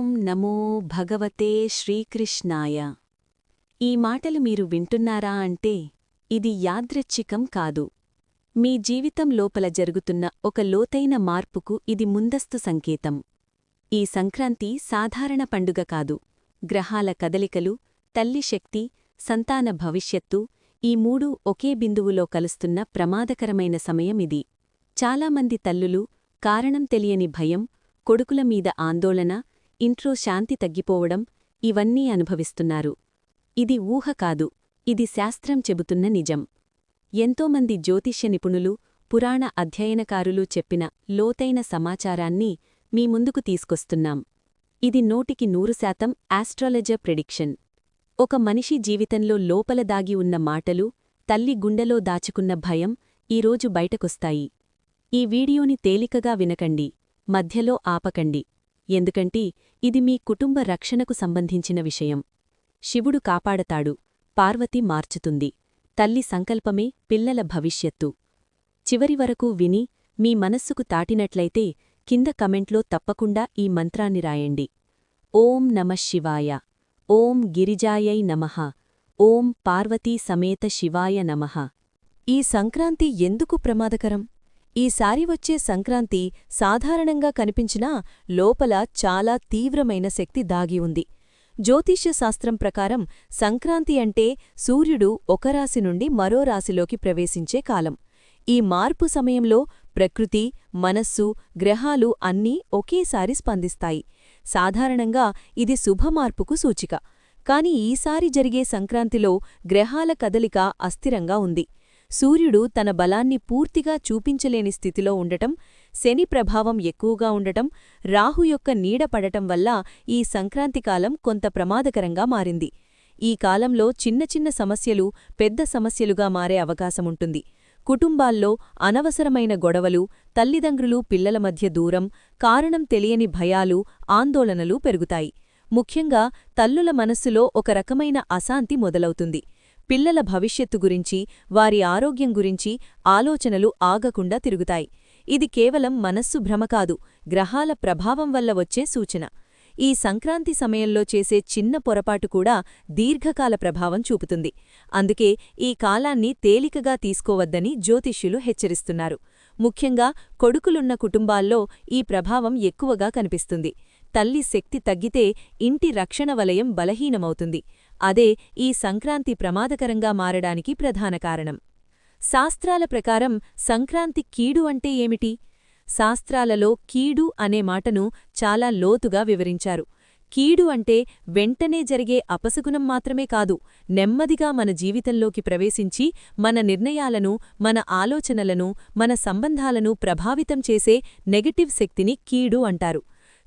ఓం నమో భగవతే శ్రీకృష్ణాయ. ఈ మాటలు మీరు వింటున్నారా అంటే ఇది యాదృచ్ఛికం కాదు. మీ జీవితం లోపల జరుగుతున్న ఒక లోతైన మార్పుకు ఇది ముందస్తు సంకేతం. ఈ సంక్రాంతి సాధారణ పండుగ కాదు. గ్రహాల కదలికలు తల్లి శక్తి సంతాన భవిష్యత్తు ఈ మూడూ ఒకే బిందువులో కలుస్తున్న ప్రమాదకరమైన సమయమిది చాలామంది తల్లులు కారణం తెలియని భయం కొడుకుల మీద ఆందోళన ఇంట్లో శాంతి తగ్గిపోవడం ఇవన్నీ అనుభవిస్తున్నారు. ఇది ఊహ కాదు ఇది శాస్త్రం చెబుతున్న నిజం. ఎంతోమంది జ్యోతిష్య నిపుణులు పురాణ అధ్యయనకారులు చెప్పిన లోతైన సమాచారాన్ని మీ ముందుకు తీసుకొస్తున్నాం. ఇది నోటికి నూరు శాతం ఆస్ట్రాలజర్ ప్రెడిక్షన్. ఒక మనిషి జీవితంలో లోపల దాగి ఉన్న మాటలు తల్లి గుండెలో దాచుకున్న భయం ఈరోజు బయటకొస్తాయి. ఈ వీడియోని తేలికగా వినకండి మధ్యలో ఆపకండి. ఎందుకంటే ఇది మీ కుటుంబ రక్షణకు సంబంధించిన విషయం. శివుడు కాపాడతాడు పార్వతి మార్చుతుంది తల్లి సంకల్పమే పిల్లల భవిష్యత్తు. చివరి వరకు విని మీ మనస్సుకు తాటినట్లయితే కింద కమెంట్లో తప్పకుండా ఈ మంత్రాన్ని రాయండి. ఓం నమ శివాయ. ఓం గిరిజాయై నమః. ఓం పార్వతీ సమేత శివాయ నమః. ఈ సంక్రాంతి ఎందుకు ప్రమాదకరం? ఈసారి వచ్చే సంక్రాంతి సాధారణంగా కనిపించినా లోపల చాలా తీవ్రమైన శక్తి దాగి ఉంది. జ్యోతిష్యశాస్త్రం ప్రకారం సంక్రాంతి అంటే సూర్యుడు ఒక రాశి నుండి మరో రాశిలోకి ప్రవేశించే కాలం. ఈ మార్పు సమయంలో ప్రకృతి మనస్సు గ్రహాలు అన్నీ ఒకేసారి స్పందిస్తాయి. సాధారణంగా ఇది శుభమార్పుకు సూచిక. కాని ఈసారి జరిగే సంక్రాంతిలో గ్రహాల కదలిక అస్థిరంగా ఉంది. సూర్యుడు తన బలాన్ని పూర్తిగా చూపించలేని స్థితిలో ఉండటం శని ప్రభావం ఎక్కువగా ఉండటం రాహు యొక్క నీడ పడటం వల్ల ఈ సంక్రాంతి కాలం కొంత ప్రమాదకరంగా మారింది. ఈ కాలంలో చిన్న చిన్న సమస్యలు పెద్ద సమస్యలుగా మారే అవకాశముంటుంది కుటుంబాల్లో అనవసరమైన గొడవలు తల్లిదండ్రులు పిల్లల మధ్య దూరం కారణం తెలియని భయాలు ఆందోళనలు పెరుగుతాయి. ముఖ్యంగా తల్లుల మనస్సులో ఒక రకమైన అశాంతి మొదలవుతుంది. పిల్లల భవిష్యత్తు గురించి వారి ఆరోగ్యం గురించి ఆలోచనలు ఆగకుండా తిరుగుతాయి. ఇది కేవలం మనస్సు భ్రమ కాదు గ్రహాల ప్రభావం వల్ల వచ్చే సూచన. ఈ సంక్రాంతి సమయంలో చేసే చిన్న పొరపాటు కూడా దీర్ఘకాల ప్రభావం చూపుతుంది. అందుకే ఈ కాలాన్ని తేలికగా తీసుకోవద్దని జ్యోతిష్యులు హెచ్చరిస్తున్నారు. ముఖ్యంగా కొడుకులున్న కుటుంబాల్లో ఈ ప్రభావం ఎక్కువగా కనిపిస్తుంది. తల్లి శక్తి తగ్గితే ఇంటి రక్షణ వలయం బలహీనమవుతుంది. అదే ఈ సంక్రాంతి ప్రమాదకరంగా మారడానికి ప్రధాన కారణం. శాస్త్రాల ప్రకారం సంక్రాంతి కీడు అంటే ఏమిటి? శాస్త్రాలలో కీడు అనే మాటను చాలా లోతుగా వివరించారు. కీడు అంటే వెంటనే జరిగే అపశకునం మాత్రమే కాదు నెమ్మదిగా మన జీవితంలోకి ప్రవేశించి మన నిర్ణయాలను మన ఆలోచనలను మన సంబంధాలను ప్రభావితం చేసే నెగటివ్ శక్తిని కీడు అంటారు.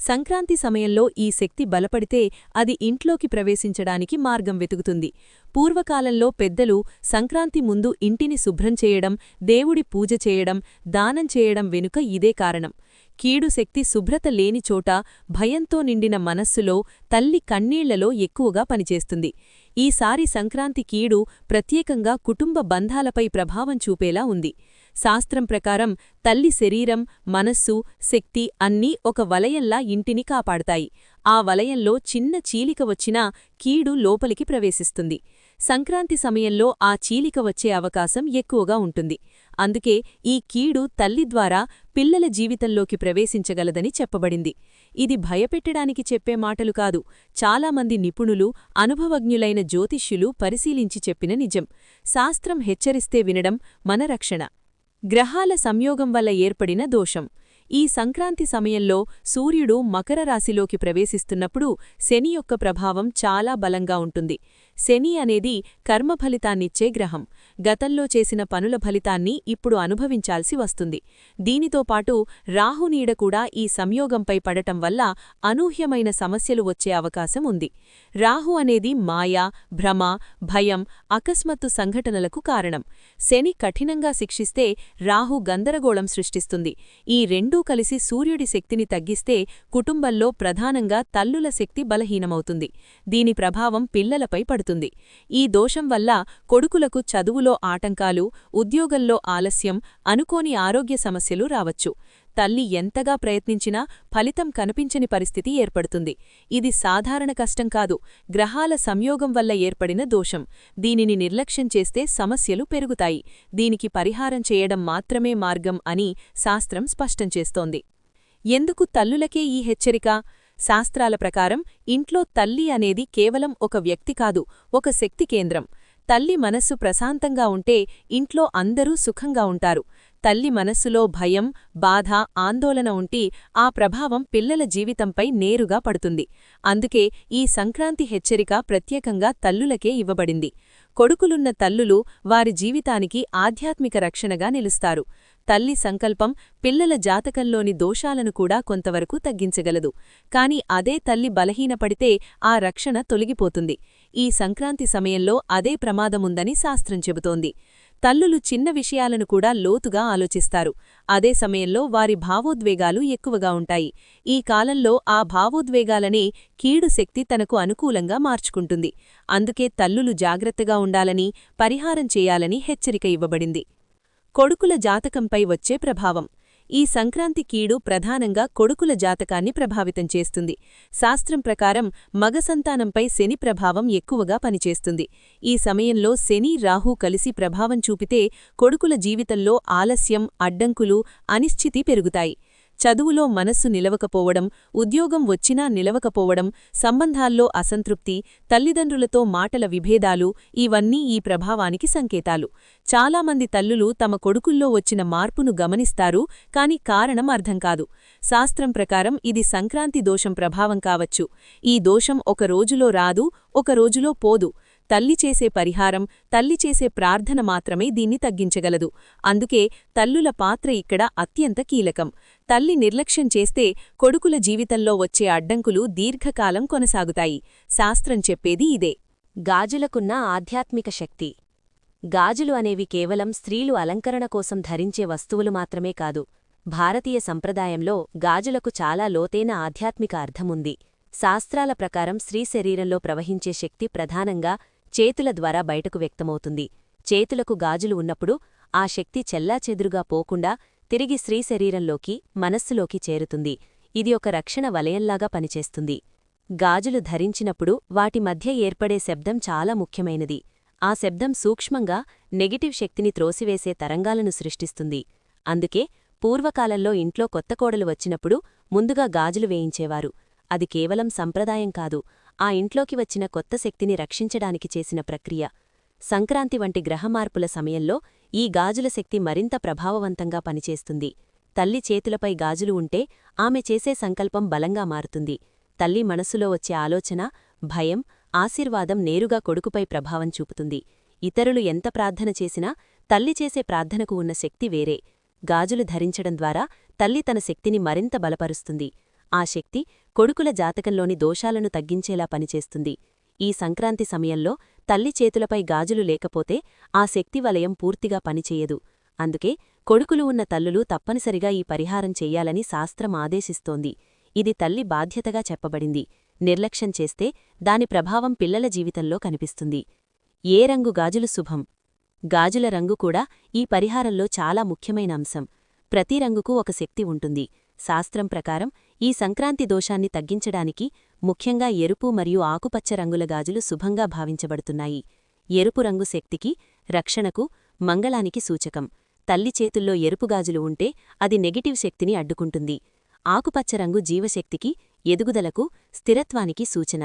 సంక్రాంతి సమయంలో ఈ శక్తి బలపడితే అది ఇంట్లోకి ప్రవేశించడానికి మార్గం వెతుకుతుంది. పూర్వకాలంలో పెద్దలు సంక్రాంతి ముందు ఇంటిని శుభ్రం చేయడం దేవుడి పూజ చేయడం దానం చేయడం వెనుక ఇదే కారణం. కీడు శక్తి శుభ్రత లేని చోట భయంతో నిండిన మనస్సులో తల్లి కన్నీళ్ళలో ఎక్కువగా పనిచేస్తుంది. ఈసారి సంక్రాంతి కీడు ప్రత్యేకంగా కుటుంబ బంధాలపై ప్రభావం చూపేలా ఉంది. శాస్త్రం ప్రకారం తల్లి శరీరం మనస్సు శక్తి అన్నీ ఒక వలయంలా ఇంటిని కాపాడతాయి. ఆ వలయంలో చిన్న చీలిక వచ్చినా కీడు లోపలికి ప్రవేశిస్తుంది. సంక్రాంతి సమయంలో ఆ చీలిక వచ్చే అవకాశం ఎక్కువగా ఉంటుంది. అందుకే ఈ కీడు తల్లి ద్వారా పిల్లల జీవితంలోకి ప్రవేశించగలదని చెప్పబడింది. ఇది భయపెట్టడానికి చెప్పే మాటలు కాదు చాలామంది నిపుణులు అనుభవజ్ఞులైన జ్యోతిష్యులు పరిశీలించి చెప్పిన నిజం. శాస్త్రం హెచ్చరిస్తే వినడం మన రక్షణ. గ్రహాల సంయోగం వల్ల ఏర్పడిన దోషం. ఈ సంక్రాంతి సమయంలో సూర్యుడు మకర రాశిలోకి ప్రవేశిస్తున్నప్పుడు శని యొక్క ప్రభావం చాలా బలంగా ఉంటుంది. శని అనేది కర్మఫలితాన్నిచ్చే గ్రహం. గతంలో చేసిన పనుల ఫలితాన్ని ఇప్పుడు అనుభవించాల్సి వస్తుంది. దీనితో పాటు రాహునీడ కూడా ఈ సంయోగంపై పడటం వల్ల అనూహ్యమైన సమస్యలు వచ్చే అవకాశం ఉంది. రాహు అనేది మాయా భ్రమ భయం అకస్మాత్తు సంఘటనలకు కారణం. శని కఠినంగా శిక్షిస్తే రాహు గందరగోళం సృష్టిస్తుంది. ఈ రెండూ కలిసి సూర్యుడి శక్తిని తగ్గిస్తే కుటుంబంలో ప్రధానంగా తల్లుల శక్తి బలహీనమవుతుంది. దీని ప్రభావం పిల్లలపై పడుతుంది. ఈ దోషం వల్ల కొడుకులకు చదువులో ఆటంకాలు ఉద్యోగంలో ఆలస్యం అనుకోని ఆరోగ్య సమస్యలు రావచ్చు. తల్లి ఎంతగా ప్రయత్నించినా ఫలితం కనిపించని పరిస్థితి ఏర్పడుతుంది. ఇది సాధారణ కష్టం కాదు గ్రహాల సంయోగం వల్ల ఏర్పడిన దోషం. దీనిని నిర్లక్ష్యం చేస్తే సమస్యలు పెరుగుతాయి. దీనికి పరిహారం చేయడం మాత్రమే మార్గం అని శాస్త్రం స్పష్టం చేస్తోంది. ఎందుకు తల్లులకే ఈ హెచ్చరిక? శాస్త్రాల ప్రకారం ఇంట్లో తల్లి అనేది కేవలం ఒక వ్యక్తి కాదు ఒక శక్తి కేంద్రం. తల్లి మనస్సు ప్రశాంతంగా ఉంటే ఇంట్లో అందరూ సుఖంగా ఉంటారు. తల్లి మనస్సులో భయం బాధ ఆందోళన ఉంటి ఆ ప్రభావం పిల్లల జీవితంపై నేరుగా పడుతుంది. అందుకే ఈ సంక్రాంతి హెచ్చరిక ప్రత్యేకంగా తల్లులకే ఇవ్వబడింది. కొడుకులున్న తల్లులు వారి జీవితానికి ఆధ్యాత్మిక రక్షణగా నిలుస్తారు. తల్లి సంకల్పం పిల్లల జాతకంలోని దోషాలను కూడా కొంతవరకు తగ్గించగలదు. కాని అదే తల్లి బలహీనపడితే ఆ రక్షణ తొలగిపోతుంది. ఈ సంక్రాంతి సమయంలో అదే ప్రమాదముందని శాస్త్రం చెబుతోంది. తల్లులు చిన్న విషయాలను కూడా లోతుగా ఆలోచిస్తారు. అదే సమయంలో వారి భావోద్వేగాలు ఎక్కువగా ఉంటాయి. ఈ కాలంలో ఆ భావోద్వేగాలనే కీడు శక్తి తనకు అనుకూలంగా మార్చుకుంటుంది. అందుకే తల్లులు జాగ్రత్తగా ఉండాలని పరిహారం చేయాలని హెచ్చరిక ఇవ్వబడింది. కొడుకుల జాతకంపై వచ్చే ప్రభావం. ఈ సంక్రాంతి కీడు ప్రధానంగా కొడుకుల జాతకాన్ని ప్రభావితం చేస్తుంది. శాస్త్రం ప్రకారం మగ సంతానంపై శని ప్రభావం ఎక్కువగా పనిచేస్తుంది. ఈ సమయంలో శని రాహు కలిసి ప్రభావం చూపితే కొడుకుల జీవితంలో ఆలస్యం అడ్డంకులు అనిశ్చితి పెరుగుతాయి. చదువులో మనస్సు నిలవకపోవడం ఉద్యోగం వచ్చినా నిలవకపోవడం సంబంధాల్లో అసంతృప్తి తల్లిదండ్రులతో మాటల విభేదాలు ఇవన్నీ ఈ ప్రభావానికి సంకేతాలు. చాలామంది తల్లులు తమ కొడుకుల్లో వచ్చిన మార్పును గమనిస్తారు కాని కారణం అర్థం కాదు. శాస్త్రం ప్రకారం ఇది సంక్రాంతి దోషం ప్రభావం కావచ్చు. ఈ దోషం ఒక రోజులో రాదు ఒక రోజులో పోదు. తల్లి చేసే పరిహారం తల్లి చేసే ప్రార్థన మాత్రమే దీన్ని తగ్గించగలదు. అందుకే తల్లుల పాత్ర ఇక్కడ అత్యంత కీలకం. తల్లి నిర్లక్ష్యం చేస్తే కొడుకుల జీవితంలో వచ్చే అడ్డంకులు దీర్ఘకాలం కొనసాగుతాయి. శాస్త్రం చెప్పేది ఇదే. గాజులకున్న ఆధ్యాత్మిక శక్తి. గాజులు అనేవి కేవలం స్త్రీలు అలంకరణ కోసం ధరించే వస్తువులు మాత్రమే కాదు. భారతీయ సంప్రదాయంలో గాజులకు చాలా లోతైన ఆధ్యాత్మిక అర్థముంది. శాస్త్రాల ప్రకారం స్త్రీ శరీరంలో ప్రవహించే శక్తి ప్రధానంగా చేతుల ద్వారా బయటకు వ్యక్తమవుతుంది. చేతులకు గాజులు ఉన్నప్పుడు ఆ శక్తి చెల్లాచెదురుగా పోకుండా తిరిగి స్త్రీ శరీరంలోకి మనస్సులోకి చేరుతుంది. ఇది ఒక రక్షణ వలయంలాగా పనిచేస్తుంది. గాజులు ధరించినప్పుడు వాటి మధ్య ఏర్పడే శబ్దం చాలా ముఖ్యమైనది. ఆ శబ్దం సూక్ష్మంగా నెగిటివ్ శక్తిని త్రోసివేసే తరంగాలను సృష్టిస్తుంది. అందుకే పూర్వకాలంలో ఇంట్లో కొత్త కోడలు వచ్చినప్పుడు ముందుగా గాజులు వేయించేవారు. అది కేవలం సంప్రదాయం కాదు. ఆ ఇంట్లోకి వచ్చిన కొత్త శక్తిని రక్షించడానికి చేసిన ప్రక్రియ. సంక్రాంతి వంటి గ్రహమార్పుల సమయంలో ఈ గాజుల శక్తి మరింత ప్రభావవంతంగా పనిచేస్తుంది. తల్లి చేతులపై గాజులు ఉంటే ఆమె చేసే సంకల్పం బలంగా మారుతుంది. తల్లి మనసులో వచ్చే ఆలోచన భయం ఆశీర్వాదం నేరుగా కొడుకుపై ప్రభావం చూపుతుంది. ఇతరులు ఎంత ప్రార్థన చేసినా తల్లి చేసే ప్రార్థనకు ఉన్న శక్తి వేరే. గాజులు ధరించడం ద్వారా తల్లి తన శక్తిని మరింత బలపరుస్తుంది. ఆ శక్తి కొడుకుల జాతకంలోని దోషాలను తగ్గించేలా పనిచేస్తుంది. ఈ సంక్రాంతి సమయంలో తల్లి చేతులపై గాజులు లేకపోతే ఆ శక్తి వలయం పూర్తిగా పనిచేయదు. అందుకే కొడుకులు ఉన్న తల్లులు తప్పనిసరిగా ఈ పరిహారం చెయ్యాలని శాస్త్రం ఆదేశిస్తోంది. ఇది తల్లి బాధ్యతగా చెప్పబడింది. నిర్లక్ష్యం చేస్తే దాని ప్రభావం పిల్లల జీవితంలో కనిపిస్తుంది. ఏ రంగు గాజులు శుభం? గాజుల రంగు కూడా ఈ పరిహారంలో చాలా ముఖ్యమైన అంశం. ప్రతి రంగుకు ఒక శక్తి ఉంటుంది. శాస్త్రం ప్రకారం ఈ సంక్రాంతి దోషాన్ని తగ్గించడానికి ముఖ్యంగా ఎరుపు మరియు ఆకుపచ్చ రంగుల గాజులు శుభంగా భావించబడుతున్నాయి. ఎరుపు రంగు శక్తికి రక్షణకు మంగళానికి సూచకం. తల్లి చేతుల్లో ఎరుపు గాజులు ఉంటే అది నెగిటివ్ శక్తిని అడ్డుకుంటుంది. ఆకుపచ్చ రంగు జీవశక్తికి ఎదుగుదలకు స్థిరత్వానికి సూచన.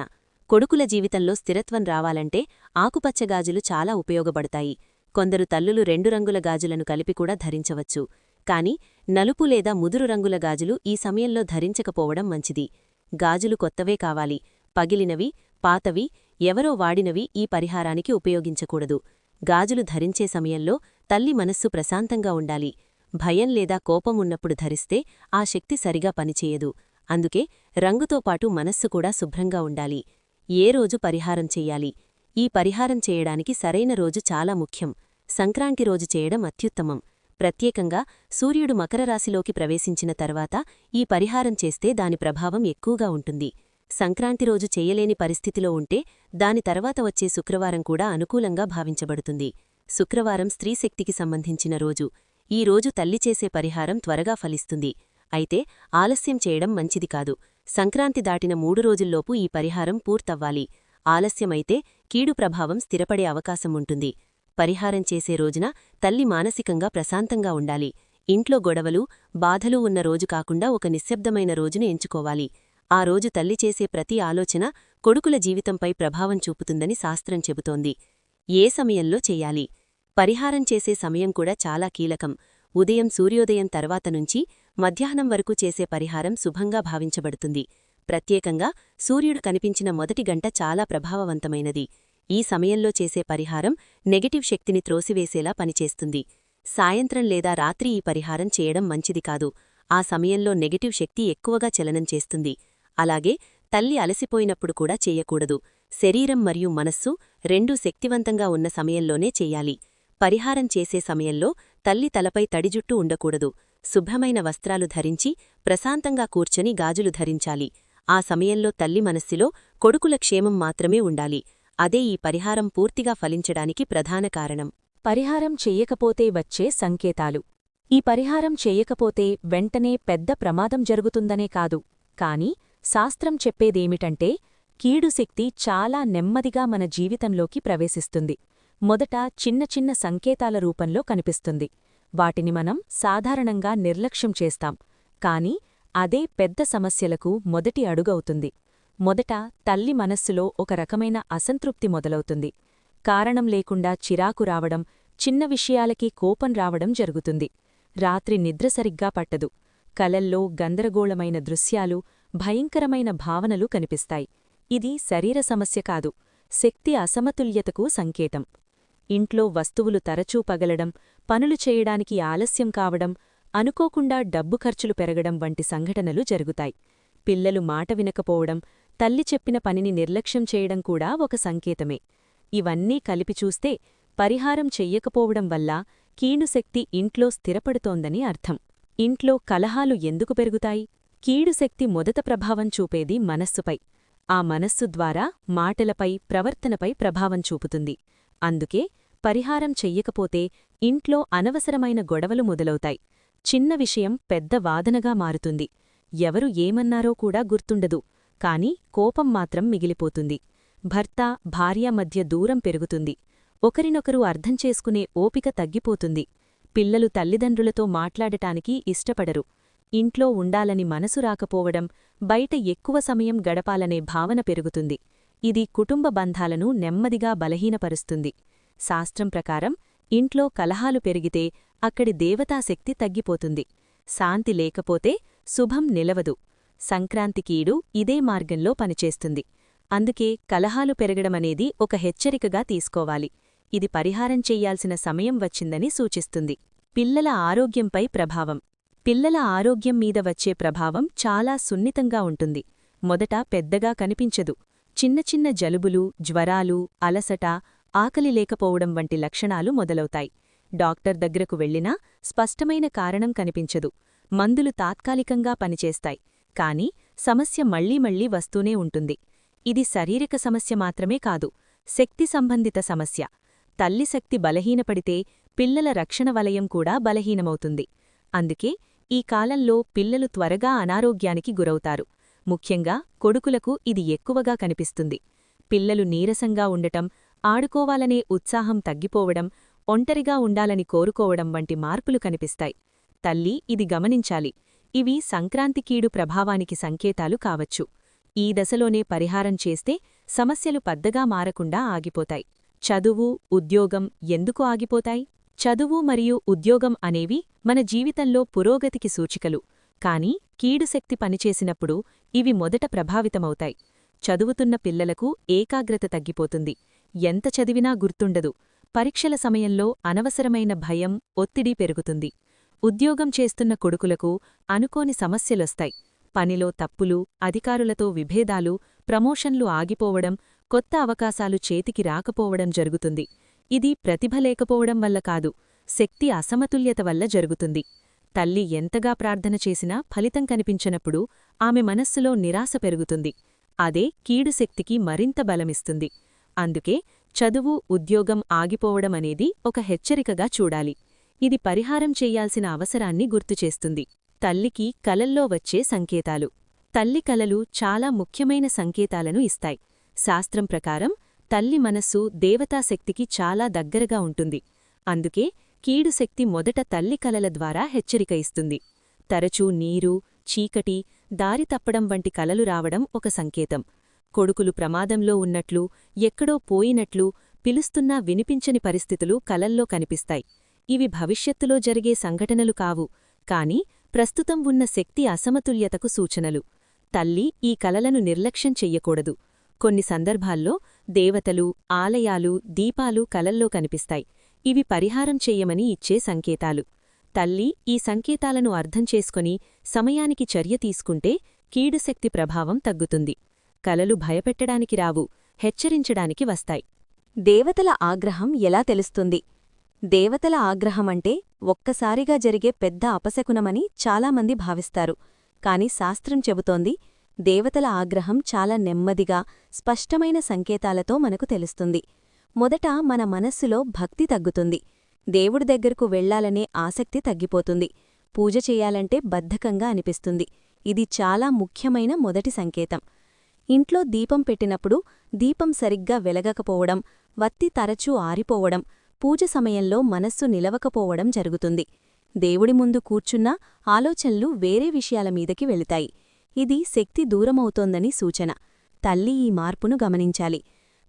కొడుకుల జీవితంలో స్థిరత్వం రావాలంటే ఆకుపచ్చ గాజులు చాలా ఉపయోగపడతాయి. కొందరు తల్లులు రెండు రంగుల గాజులను కలిపి కూడా ధరించవచ్చు. కాని నలుపు లేదా ముదురు రంగుల గాజులు ఈ సమయంలో ధరించకపోవడం మంచిది. గాజులు కొత్తవే కావాలి. పగిలినవి పాతవి ఎవరో వాడినవి ఈ పరిహారానికి ఉపయోగించకూడదు. గాజులు ధరించే సమయంలో తల్లి మనస్సు ప్రశాంతంగా ఉండాలి. భయం లేదా కోపం ఉన్నప్పుడు ధరిస్తే ఆ శక్తి సరిగా పనిచేయదు. అందుకే రంగుతో పాటు మనస్సు కూడా శుభ్రంగా ఉండాలి. ఏ రోజు పరిహారం చెయ్యాలి ఈ పరిహారం చేయడానికి సరైన రోజు చాలా ముఖ్యం. సంక్రాంతి రోజు చేయడం అత్యుత్తమం. ప్రత్యేకంగా సూర్యుడు మకర రాశిలోకి ప్రవేశించిన తర్వాత ఈ పరిహారం చేస్తే దాని ప్రభావం ఎక్కువగా ఉంటుంది. సంక్రాంతి రోజు చేయలేని పరిస్థితిలో ఉంటే దాని తర్వాత వచ్చే శుక్రవారం కూడా అనుకూలంగా భావించబడుతుంది. శుక్రవారం స్త్రీశక్తికి సంబంధించిన రోజు. ఈ రోజు తల్లి చేసే పరిహారం త్వరగా ఫలిస్తుంది. అయితే ఆలస్యం చేయడం మంచిది కాదు. సంక్రాంతి దాటిన మూడు రోజుల్లోపు ఈ పరిహారం పూర్తవ్వాలి. ఆలస్యమైతే కీడు ప్రభావం స్థిరపడే అవకాశం ఉంటుంది. పరిహారం చేసే రోజున తల్లి మానసికంగా ప్రశాంతంగా ఉండాలి. ఇంట్లో గొడవలు బాధలు ఉన్న రోజు కాకుండా ఒక నిశ్శబ్దమైన రోజును ఎంచుకోవాలి. ఆ రోజు తల్లి చేసే ప్రతి ఆలోచన కొడుకుల జీవితంపై ప్రభావం చూపుతుందని శాస్త్రం చెబుతోంది. ఏ సమయంలో చేయాలి? పరిహారం చేసే సమయం కూడా చాలా కీలకం. ఉదయం సూర్యోదయం తర్వాత నుంచి మధ్యాహ్నం వరకు చేసే పరిహారం శుభంగా భావించబడుతుంది. ప్రత్యేకంగా సూర్యుడు కనిపించిన మొదటి గంట చాలా ప్రభావవంతమైనది. ఈ సమయంలో చేసే పరిహారం నెగటివ్ శక్తిని త్రోసివేసేలా పనిచేస్తుంది. సాయంత్రం లేదా రాత్రి ఈ పరిహారం చేయడం మంచిది కాదు. ఆ సమయంలో నెగటివ్ శక్తి ఎక్కువగా చలనం చేస్తుంది. అలాగే తల్లి అలసిపోయినప్పుడు కూడా చేయకూడదు. శరీరం మరియు మనస్సు రెండూ శక్తివంతంగా ఉన్న సమయంలోనే చెయ్యాలి పరిహారం చేసే సమయంలో తల్లి తలపై తడిజుట్టు ఉండకూడదు. శుభ్రమైన వస్త్రాలు ధరించి ప్రశాంతంగా కూర్చొని గాజులు ధరించాలి. ఆ సమయంలో తల్లి మనస్సులో కొడుకుల క్షేమం మాత్రమే ఉండాలి. అదే ఈ పరిహారం పూర్తిగా ఫలించడానికి ప్రధాన కారణం. పరిహారం చెయ్యకపోతే వచ్చే సంకేతాలు. ఈ పరిహారం చెయ్యకపోతే వెంటనే పెద్ద ప్రమాదం జరుగుతుందనే కాదు. కాని శాస్త్రం చెప్పేదేమిటంటే కీడుశక్తి చాలా నెమ్మదిగా మన జీవితంలోకి ప్రవేశిస్తుంది. మొదట చిన్న చిన్న సంకేతాల రూపంలో కనిపిస్తుంది. వాటిని మనం సాధారణంగా నిర్లక్ష్యం చేస్తాం. కాని అదే పెద్ద సమస్యలకు మొదటి అడుగవుతుంది. మొదట తల్లి మనస్సులో ఒక రకమైన అసంతృప్తి మొదలవుతుంది. కారణం లేకుండా చిరాకు రావడం చిన్న విషయాలకి కోపం రావడం జరుగుతుంది. రాత్రి నిద్ర సరిగ్గా పట్టదు. కలల్లో గందరగోళమైన దృశ్యాలు భయంకరమైన భావనలు కనిపిస్తాయి. ఇది శరీర సమస్య కాదు శక్తి అసమతుల్యతకు సంకేతం. ఇంట్లో వస్తువులు తరచూ పగలడం పనులు చేయడానికి ఆలస్యం కావడం అనుకోకుండా డబ్బు ఖర్చులు పెరగడం వంటి సంఘటనలు జరుగుతాయి. పిల్లలు మాట వినకపోవడం తల్లి చెప్పిన పనిని నిర్లక్ష్యం చేయడం కూడా ఒక సంకేతమే. ఇవన్నీ కలిపి చూస్తే పరిహారం చెయ్యకపోవడం వల్ల కీడుశక్తి ఇంట్లో స్థిరపడుతోందని అర్థం. ఇంట్లో కలహాలు ఎందుకు పెరుగుతాయి? కీడుశక్తి మొదట ప్రభావం చూపేది మనస్సుపై. ఆ మనస్సు ద్వారా మాటలపై ప్రవర్తనపై ప్రభావం చూపుతుంది. అందుకే పరిహారం చెయ్యకపోతే ఇంట్లో అనవసరమైన గొడవలు మొదలవుతాయి. చిన్న విషయం పెద్ద వాదనగా మారుతుంది. ఎవరు ఏమన్నారో కూడా గుర్తుండదు. కాని కోపం మాత్రం మిగిలిపోతుంది. భర్త భార్య మధ్య దూరం పెరుగుతుంది. ఒకరినొకరు అర్థం చేసుకునే ఓపిక తగ్గిపోతుంది. పిల్లలు తల్లిదండ్రులతో మాట్లాడటానికి ఇష్టపడరు. ఇంట్లో ఉండాలని మనసు రాకపోవడం బయట ఎక్కువ సమయం గడపాలనే భావన పెరుగుతుంది. ఇది కుటుంబ బంధాలను నెమ్మదిగా బలహీనపరుస్తుంది. శాస్త్రం ప్రకారం ఇంట్లో కలహాలు పెరిగితే అక్కడి దేవతాశక్తి తగ్గిపోతుంది. శాంతి లేకపోతే శుభం నిలవదు. సంక్రాంతికీడు ఇదే మార్గంలో పనిచేస్తుంది. అందుకే కలహాలు పెరగడమనేది ఒక హెచ్చరికగా తీసుకోవాలి. ఇది పరిహారం చెయ్యాల్సిన సమయం వచ్చిందని సూచిస్తుంది. పిల్లల ఆరోగ్యంపై ప్రభావం. పిల్లల ఆరోగ్యం మీద వచ్చే ప్రభావం చాలా సున్నితంగా ఉంటుంది. మొదట పెద్దగా కనిపించదు. చిన్న చిన్న జలుబులు జ్వరాలు అలసట ఆకలి లేకపోవడం వంటి లక్షణాలు మొదలవుతాయి. డాక్టర్ దగ్గరకు వెళ్ళినా స్పష్టమైన కారణం కనిపించదు. మందులు తాత్కాలికంగా పనిచేస్తాయి. కాని సమస్య మళ్ళీ మళ్ళీ వస్తూనే ఉంటుంది. ఇది శారీరక సమస్య మాత్రమే కాదు శక్తి సంబంధిత సమస్య. తల్లి శక్తి బలహీనపడితే పిల్లల రక్షణ వలయం కూడా బలహీనమవుతుంది. అందుకే ఈ కాలంలో పిల్లలు త్వరగా అనారోగ్యానికి గురవుతారు. ముఖ్యంగా కొడుకులకు ఇది ఎక్కువగా కనిపిస్తుంది. పిల్లలు నీరసంగా ఉండటం ఆడుకోవాలనే ఉత్సాహం తగ్గిపోవడం ఒంటరిగా ఉండాలని కోరుకోవడం వంటి మార్పులు కనిపిస్తాయి. తల్లి ఇది గమనించాలి. ఇవి సంక్రాంతి కీడు ప్రభావానికి సంకేతాలు కావచ్చు. ఈ దశలోనే పరిహారం చేస్తే సమస్యలు పెద్దగా మారకుండా ఆగిపోతాయి. చదువు ఉద్యోగం ఎందుకు ఆగిపోతాయి? చదువు మరియు ఉద్యోగం అనేవి మన జీవితంలో పురోగతికి సూచికలు. కాని కీడుశక్తి పనిచేసినప్పుడు ఇవి మొదట ప్రభావితమవుతాయి. చదువుతున్న పిల్లలకు ఏకాగ్రత తగ్గిపోతుంది. ఎంత చదివినా గుర్తుండదు. పరీక్షల సమయంలో అనవసరమైన భయం ఒత్తిడి పెరుగుతుంది. ఉద్యోగం చేస్తున్న కొడుకులకు అనుకోని సమస్యలొస్తాయి. పనిలో తప్పులు అధికారులతో విభేదాలు ప్రమోషన్లు ఆగిపోవడం కొత్త అవకాశాలు చేతికి రాకపోవడం జరుగుతుంది. ఇది ప్రతిభ లేకపోవడం వల్ల కాదు శక్తి అసమతుల్యత వల్ల జరుగుతుంది. తల్లి ఎంతగా ప్రార్థన చేసినా ఫలితం కనిపించనప్పుడు ఆమె మనస్సులో నిరాశ పెరుగుతుంది. అదే కీడుశక్తికి మరింత బలమిస్తుంది. అందుకే చదువు ఉద్యోగం ఆగిపోవడం అనేది ఒక హెచ్చరికగా చూడాలి. ఇది పరిహారం చెయ్యాల్సిన అవసరాన్ని గుర్తుచేస్తుంది. తల్లికి కలల్లో వచ్చే సంకేతాలు. తల్లి కలలు చాలా ముఖ్యమైన సంకేతాలను ఇస్తాయి. శాస్త్రం ప్రకారం తల్లి మనస్సు దేవతాశక్తికి చాలా దగ్గరగా ఉంటుంది. అందుకే కీడు శక్తి మొదట తల్లి కలల ద్వారా హెచ్చరిక ఇస్తుంది. తరచూ నీరు చీకటి దారి తప్పడం వంటి కలలు రావడం ఒక సంకేతం. కొడుకులు ప్రమాదంలో ఉన్నట్లు ఎక్కడో పోయినట్లు పిలుస్తున్నా వినిపించని పరిస్థితులు కలల్లో కనిపిస్తాయి. ఇవి భవిష్యత్తులో జరిగే సంఘటనలు కావు కాని ప్రస్తుతం ఉన్న శక్తి అసమతుల్యతకు సూచనలు. తల్లి ఈ కలలను నిర్లక్ష్యం చెయ్యకూడదు. కొన్ని సందర్భాల్లో దేవతలు ఆలయాలు దీపాలు కలల్లో కనిపిస్తాయి. ఇవి పరిహారం చెయ్యమని ఇచ్చే సంకేతాలు. తల్లి ఈ సంకేతాలను అర్థం చేసుకుని సమయానికి చర్య తీసుకుంటే కీడుశక్తి ప్రభావం తగ్గుతుంది. కలలు భయపెట్టడానికి రావు హెచ్చరించడానికి వస్తాయి. దేవతల ఆగ్రహం ఎలా తెలుస్తుంది? దేవతల ఆగ్రహమంటే ఒక్కసారిగా జరిగే పెద్ద అపశకునమని చాలామంది భావిస్తారు. కాని శాస్త్రం చెబుతోంది దేవతల ఆగ్రహం చాలా నెమ్మదిగా స్పష్టమైన సంకేతాలతో మనకు తెలుస్తుంది. మొదట మన మనస్సులో భక్తి తగ్గుతుంది. దేవుడి దగ్గరకు వెళ్ళాలనే ఆసక్తి తగ్గిపోతుంది. పూజ చేయాలంటే బద్ధకంగా అనిపిస్తుంది. ఇది చాలా ముఖ్యమైన మొదటి సంకేతం. ఇంట్లో దీపం పెట్టినప్పుడు దీపం సరిగ్గా వెలగకపోవడం వత్తి తరచూ ఆరిపోవడం పూజ సమయంలో మనస్సు నిలవకపోవడం జరుగుతుంది. దేవుడి ముందు కూర్చున్నా ఆలోచనలు వేరే విషయాల మీదకి వెళుతాయి. ఇది శక్తి దూరమవుతోందని సూచన. తల్లి ఈ మార్పును గమనించాలి.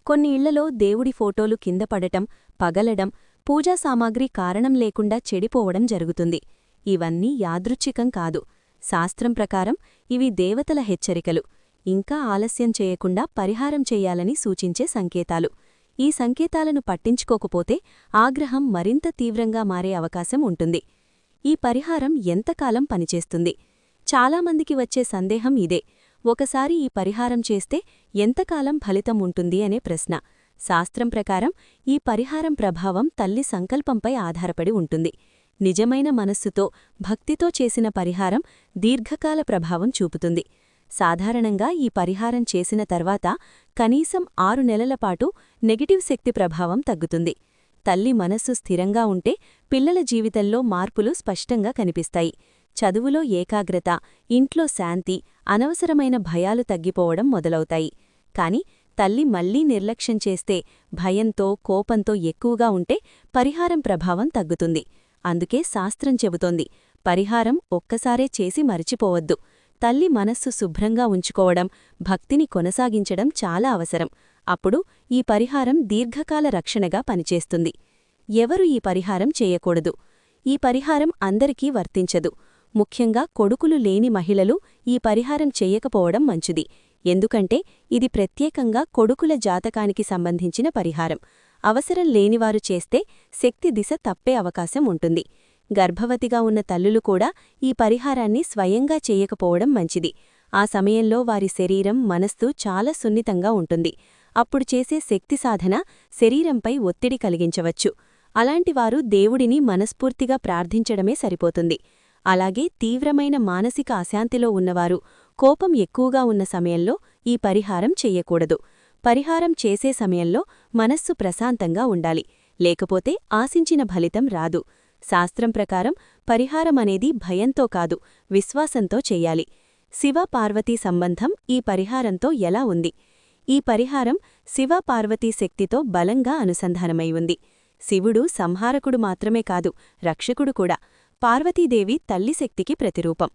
కొన్ని ఇళ్ళలో దేవుడి ఫోటోలు కింద పడటం పగలడం పూజా సామాగ్రి కారణం లేకుండా చెడిపోవడం జరుగుతుంది. ఇవన్నీ యాదృచ్ఛికం కాదు. శాస్త్రం ప్రకారం ఇవి దేవతల హెచ్చరికలు. ఇంకా ఆలస్యం చేయకుండా పరిహారం చెయ్యాలని సూచించే సంకేతాలు. ఈ సంకేతాలను పట్టించుకోకపోతే ఆగ్రహం మరింత తీవ్రంగా మారే అవకాశం ఉంటుంది. ఈ పరిహారం ఎంతకాలం పనిచేస్తుంది? చాలామందికి వచ్చే సందేహం ఇదే. ఒకసారి ఈ పరిహారం చేస్తే ఎంతకాలం ఫలితం ఉంటుంది అనే ప్రశ్న. శాస్త్రం ప్రకారం ఈ పరిహారం ప్రభావం తల్లి సంకల్పంపై ఆధారపడి ఉంటుంది. నిజమైన మనస్సుతో భక్తితో చేసిన పరిహారం దీర్ఘకాల ప్రభావం చూపుతుంది. సాధారణంగా ఈ పరిహారం చేసిన తర్వాత కనీసం ఆరు నెలలపాటు నెగటివ్ శక్తి ప్రభావం తగ్గుతుంది. తల్లి మనస్సు స్థిరంగా ఉంటే పిల్లల జీవితంలో మార్పులు స్పష్టంగా కనిపిస్తాయి. చదువులో ఏకాగ్రత ఇంట్లో శాంతి అనవసరమైన భయాలు తగ్గిపోవడం మొదలవుతాయి. కాని తల్లి మళ్ళీ నిర్లక్ష్యం చేస్తే భయంతో కోపంతో ఎక్కువగా ఉంటే పరిహారం ప్రభావం తగ్గుతుంది. అందుకే శాస్త్రం చెబుతోంది పరిహారం ఒక్కసారే చేసి మరిచిపోవద్దు. తల్లి మనస్సు శుభ్రంగా ఉంచుకోవడం భక్తిని కొనసాగించడం చాలా అవసరం. అప్పుడు ఈ పరిహారం దీర్ఘకాల రక్షణగా పనిచేస్తుంది. ఎవరు ఈ పరిహారం చేయకూడదు. ఈ పరిహారం అందరికీ వర్తించదు. ముఖ్యంగా కొడుకులు లేని మహిళలు ఈ పరిహారం చేయకపోవడం మంచిది. ఎందుకంటే ఇది ప్రత్యేకంగా కొడుకుల జాతకానికి సంబంధించిన పరిహారం. అవసరం లేనివారు చేస్తే శక్తి దిశ తప్పే అవకాశం ఉంటుంది. గర్భవతిగా ఉన్న తల్లులు కూడా ఈ పరిహారాన్ని స్వయంగా చేయకపోవడం మంచిది. ఆ సమయంలో వారి శరీరం మనస్సు చాలా సున్నితంగా ఉంటుంది. అప్పుడు చేసే శక్తి సాధన శరీరంపై ఒత్తిడి కలిగించవచ్చు. అలాంటివారు దేవుడిని మనస్ఫూర్తిగా ప్రార్థించడమే సరిపోతుంది. అలాగే తీవ్రమైన మానసిక అశాంతిలో ఉన్నవారు కోపం ఎక్కువగా ఉన్న సమయంలో ఈ పరిహారం చెయ్యకూడదు పరిహారం చేసే సమయంలో మనస్సు ప్రశాంతంగా ఉండాలి. లేకపోతే ఆశించిన ఫలితం రాదు. శాస్త్రం ప్రకారం పరిహారమనేది భయంతో కాదు విశ్వాసంతో చెయ్యాలి శివ పార్వతీ సంబంధం ఈ పరిహారంతో ఎలా ఉంది? ఈ పరిహారం శివ పార్వతీ శక్తితో బలంగా అనుసంధానమై ఉంది. శివుడు సంహారకుడు మాత్రమే కాదు రక్షకుడు కూడా. పార్వతీదేవి తల్లి శక్తికి ప్రతిరూపం.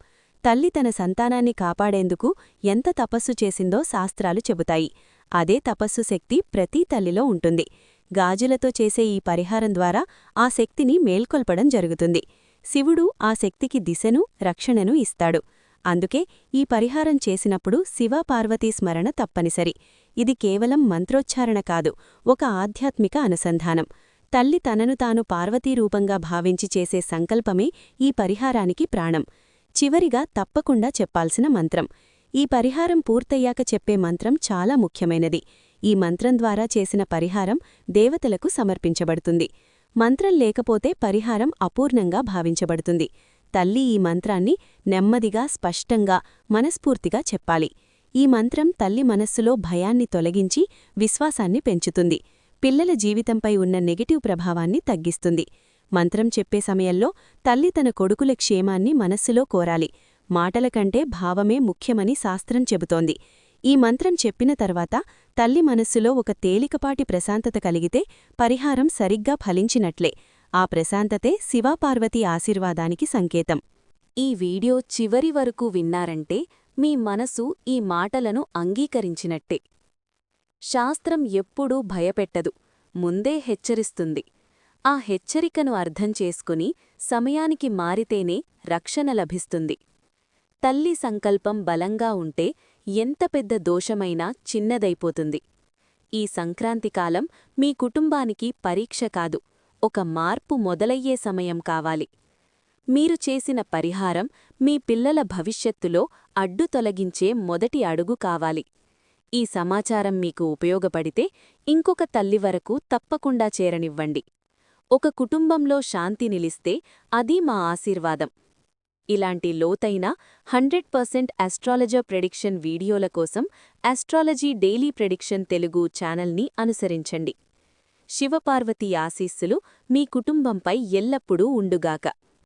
తల్లి తన సంతానాన్ని కాపాడేందుకు ఎంత తపస్సు చేసిందో శాస్త్రాలు చెబుతాయి. అదే తపస్సు శక్తి ప్రతి తల్లిలో ఉంటుంది. గాజులతో చేసే ఈ పరిహారం ద్వారా ఆ శక్తిని మేల్కొల్పడం జరుగుతుంది. శివుడు ఆ శక్తికి దిశను రక్షణను ఇస్తాడు. అందుకే ఈ పరిహారం చేసినప్పుడు శివపార్వతీ స్మరణ తప్పనిసరి. ఇది కేవలం మంత్రోచ్చారణ కాదు ఒక ఆధ్యాత్మిక అనుసంధానం. తల్లి తనను తాను పార్వతీరూపంగా భావించి చేసే సంకల్పమే ఈ పరిహారానికి ప్రాణం. చివరిగా తప్పకుండా చెప్పాల్సిన మంత్రం. ఈ పరిహారం పూర్తయ్యాక చెప్పే మంత్రం చాలా ముఖ్యమైనది. ఈ మంత్రం ద్వారా చేసిన పరిహారం దేవతలకు సమర్పించబడుతుంది. మంత్రం లేకపోతే పరిహారం అపూర్ణంగా భావించబడుతుంది. తల్లి ఈ మంత్రాన్ని నెమ్మదిగా స్పష్టంగా మనస్ఫూర్తిగా చెప్పాలి. ఈ మంత్రం తల్లి మనస్సులో భయాన్ని తొలగించి విశ్వాసాన్ని పెంచుతుంది. పిల్లల జీవితంపై ఉన్న నెగటివ్ ప్రభావాన్ని తగ్గిస్తుంది. మంత్రం చెప్పే సమయంలో తల్లి తన కొడుకుల క్షేమాన్ని మనస్సులో కోరాలి. మాటల కంటే భావమే ముఖ్యమని శాస్త్రం చెబుతోంది. ఈ మంత్రం చెప్పిన తర్వాత తల్లి మనస్సులో ఒక తేలికపాటి ప్రశాంతత కలిగితే పరిహారం సరిగ్గా ఫలించినట్లే. ఆ ప్రశాంతతే శివాపార్వతీ ఆశీర్వాదానికి సంకేతం. ఈ వీడియో చివరి వరకు విన్నారంటే మీ మనసు ఈ మాటలను అంగీకరించినట్టే. శాస్త్రం ఎప్పుడూ భయపెట్టదు ముందే హెచ్చరిస్తుంది. ఆ హెచ్చరికను అర్థం చేసుకుని సమయానికి మారితేనే రక్షణ లభిస్తుంది. తల్లి సంకల్పం బలంగా ఉంటే ఎంత పెద్ద దోషమైనా చిన్నదైపోతుంది. ఈ సంక్రాంతి కాలం మీ కుటుంబానికి పరీక్ష కాదు ఒక మార్పు మొదలయ్యే సమయం కావాలి. మీరు చేసిన పరిహారం మీ పిల్లల భవిష్యత్తులో అడ్డు తొలగించే మొదటి అడుగు కావాలి. ఈ సమాచారం మీకు ఉపయోగపడితే ఇంకొక తల్లి వరకు తప్పకుండా చేరనివ్వండి. ఒక కుటుంబంలో శాంతి నిలిస్తే అది మా ఆశీర్వాదం. ఇలాంటి లోతైన హండ్రెడ్ పర్సెంట్ ఆస్ట్రాలజర్ ప్రెడిక్షన్ వీడియోల కోసం ఆస్ట్రాలజీ డైలీ ప్రెడిక్షన్ తెలుగు ఛానల్ని అనుసరించండి. శివపార్వతి ఆశీస్సులు మీ కుటుంబంపై ఎల్లప్పుడూ ఉండుగాక.